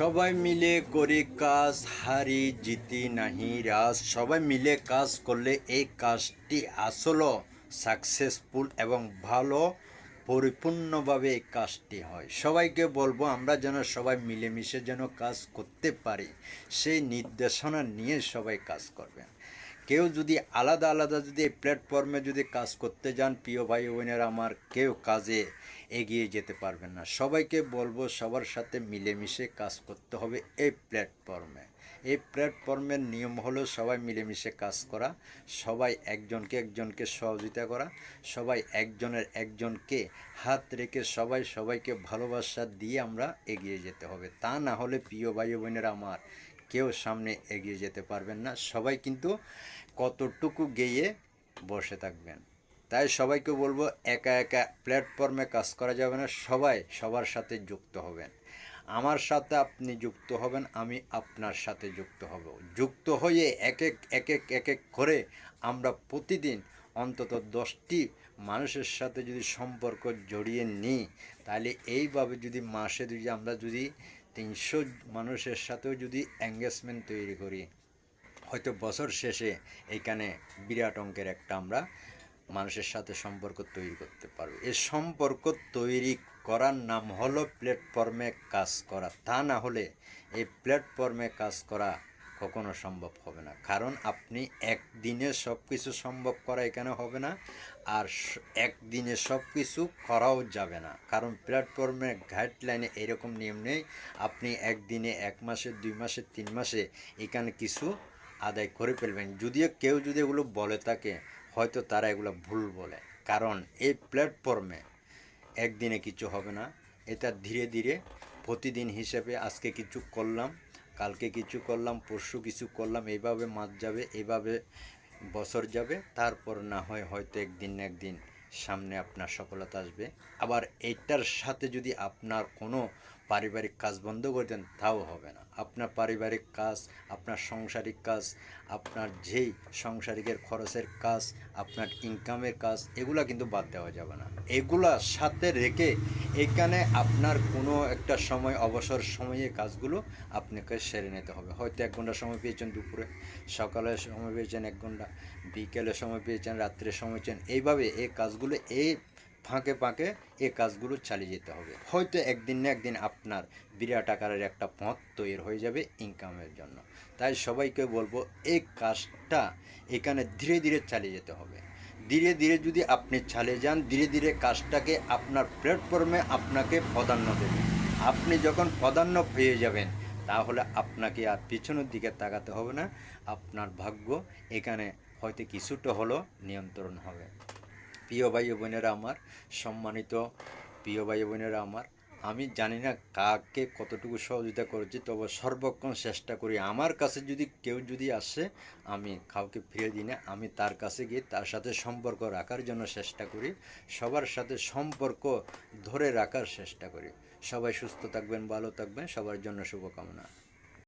সবাই মিলে করি কাজ, হারি জিতি নাহি রাজ। সবাই মিলে কাজ করলে এই কাজটি আসলে সাকসেসফুল এবং ভালো, পরিপূর্ণভাবে এই কাজটি হয়। সবাইকে বলব, আমরা যেন সবাই মিলেমিশে যেন কাজ করতে পারি, সেই নির্দেশনা নিয়ে সবাই কাজ করবেন। কেউ যদি আলাদা আলাদা যদি প্ল্যাটফর্মে যদি কাজ করতে যান, প্রিয় ভাই বোনেরা আমার, কেউ কাজে এগিয়ে যেতে পারবেন না। সবাইকে বলব, সবার সাথে মিলেমিশে কাজ করতে হবে এই প্ল্যাটফর্মে এই প্ল্যাটফর্মের নিয়ম হলো সবাই মিলেমিশে কাজ করা, সবাই একজনকে একজনকে সহযোগিতা করা, সবাই একজনের একজনকে হাত রেখে সবাই সবাইকে ভালোবাসা দিয়ে আমরা এগিয়ে যেতে হবে। তা না হলে, প্রিয় ভাই বোনেরা আমার কেউ সামনে এগিয়ে যেতে পারবেন না। সবাই কিন্তু কতটুকু গেয়ে বসে থাকবেন। তাই সবাইকে বলব, একা একা প্ল্যাটফর্মে কাজ করা যাবে না। সবাই সবার সাথে যুক্ত হবেন। আমার সাথে আপনি যুক্ত হবেন, আমি আপনার সাথে যুক্ত হব। যুক্ত হয়ে এক এক এক এক এক এক করে আমরা প্রতিদিন অন্তত দশটি মানুষের সাথে যদি সম্পর্ক জড়িয়ে নিই, তাহলে এইভাবে যদি মাসে যদি আমরা যদি তিনশো মানুষের সাথেও যদি এঙ্গেজমেন্ট তৈরি করি, হয়তো বছর শেষে এইখানে বিরাট অঙ্কের একটা আমরা মানুষের সাথে সম্পর্ক তৈরি করতে পারব। এই সম্পর্ক তৈরি করার নাম হলো প্ল্যাটফর্মে কাজ করা। তা না হলে এই প্ল্যাটফর্মে কাজ করা কখনো সম্ভব হবে না। কারণ আপনি একদিনে সব কিছু সম্ভব করা এখানে হবে না, আর একদিনে সব কিছু করাও যাবে না। কারণ প্ল্যাটফর্মের গাইডলাইনে এরকম নিয়ম নেই, আপনি একদিনে এক মাসে, দুই মাসে, তিন মাসে এখানে কিছু আদায় করে ফেলবেন। যদিও কেউ যদি এগুলো বলে থাকে, হয়তো তারা এগুলো ভুল বলে। কারণ এই প্ল্যাটফর্মে একদিনে কিছু হবে না। এটা ধীরে ধীরে প্রতিদিন হিসেবে আজকে কিছু করলাম কালকে কিছু করলাম, পরশু কিছু করলাম, এইভাবে মাছ যাবে এভাবে বছর যাবে, তারপর না হয় হয়তো একদিন না একদিন সামনে আপনার সফলতা আসবে। আবার এটার সাথে যদি আপনার কোনো পারিবারিক কাজ বন্ধ করে দেন, তাও হবে না। আপনার পারিবারিক কাজ, আপনার সংসারিক কাজ, আপনার যেই সাংসারিকের খরচের কাজ, আপনার ইনকামের কাজ, এগুলা কিন্তু বাদ দেওয়া যাবে না। এগুলা সাথে রেখে এখানে আপনার কোনো একটা সময়, অবসর সময়ে কাজগুলো আপনাকে সেরে নিতে হবে। হয়তো এক ঘণ্টা সময় পেয়েছেন দুপুরে, সকালে সময় পেয়েছেন এক ঘণ্টা, বিকেলে সময় পেয়েছেন, রাত্রে সময় পেয়েছেন। এইভাবে এই কাজগুলো, এই ফাঁকে ফাঁকে এ কাজগুলো চালিয়ে যেতে হবে। হয়তো একদিন না একদিন আপনার বিরাট আকারের একটা পথ তৈরি হয়ে যাবে ইনকামের জন্য। তাই সবাইকে বলব এই কাজটা এখানে ধীরে ধীরে চালিয়ে যেতে হবে। ধীরে ধীরে যদি আপনি চালিয়ে যান, ধীরে ধীরে কাজটাকে আপনার প্ল্যাটফর্মে আপনাকে প্রাধান্য দেবে। আপনি যখন প্রাধান্য পেয়ে যাবেন, তাহলে আপনাকে আর পিছনের দিকে তাকাতে হবে না। আপনার ভাগ্য এখানে হয়তো কিছুটা হলো নিয়ন্ত্রণ হবে। প্রিয় ভাই বোনেরা আমার, সম্মানিত প্রিয় ভাই বোনেরা আমার, আমি জানি না কাকে কতটুকু সহযোগিতা করেছি, তবে সর্বক্ষণ চেষ্টা করি, আমার কাছে যদি কেউ যদি আসে, আমি কাউকে ফিরে দিই না, আমি তার কাছে গিয়ে তার সাথে সম্পর্ক রাখার জন্য চেষ্টা করি, সবার সাথে সম্পর্ক ধরে রাখার চেষ্টা করি। সবাই সুস্থ থাকবেন, ভালো থাকবেন, সবার জন্য শুভকামনা।